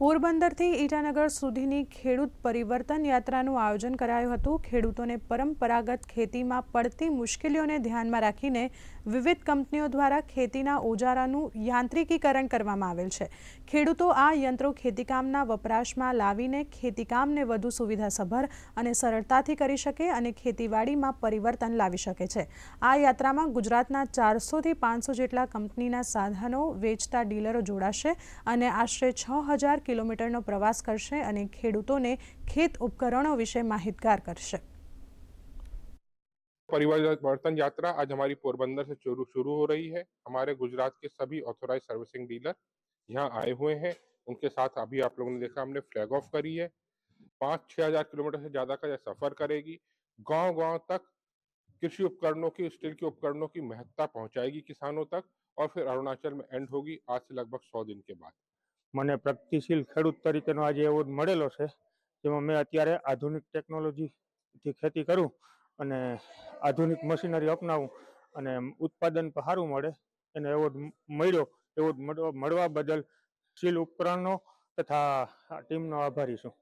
પોરબંદરથી ઈટાનગર સુધીની ખેડૂત પરિવર્તન યાત્રાનું આયોજન કરાયું હતું. ખેડૂતોને પરંપરાગત ખેતીમાં પડતી મુશ્કેલીઓને ધ્યાનમાં રાખીને વિવિધ કંપનીઓ દ્વારા ખેતીના ઓજારાનું યાંત્રિકીકરણ કરવામાં આવેલ છે. ખેડૂતો આ યંત્રો ખેતીકામના વપરાશમાં લાવીને ખેતીકામને વધુ સુવિધાસભર અને સરળતાથી કરી શકે અને ખેતીવાડીમાં પરિવર્તન લાવી શકે છે. આ યાત્રામાં ગુજરાતના ચારસોથી પાંચસો જેટલા કંપનીના સાધનો વેચતા ડીલરો જોડાશે અને આશરે છ હજાર કિલોમીટરનો પ્રવાસ કરશે અને ખેડૂતોને ખેત ઉપકરણો વિશે માહિતગાર કરશે परिवर्तन यात्रा आज हमारी पोरबंदर से शुरू शुरू हो रही है हमारे गुजरात के सभी ऑथोराइज सर्विसिंग डीलर यहाँ आए हुए हैं उनके साथ अभी आप लोगों ने देखा हमने फ्लैग ऑफ करी है पाँच छः हजार किलोमीटर से ज़्यादा का यह सफ़र करेगी गांव गांव तक कृषि उपकरणों की स्टील के उपकरणों की महत्ता पहुंचाएगी किसानों तक और फिर अरुणाचल में एंड होगी आज से लगभग सौ दिन के बाद મને પ્રગતિશીલ ખેડૂત તરીકેનો આજે એવોર્ડ મળેલો છે, જેમાં મેં અત્યારે આધુનિક ટેકનોલોજીથી ખેતી કરું અને આધુનિક મશીનરી અપનાવું અને ઉત્પાદન પણ સારું મળે. એને એવોર્ડ મળ્યો. એવોર્ડ મળવા બદલ શીલ ઉપકરણનો તથા ટીમનો આભારી છું.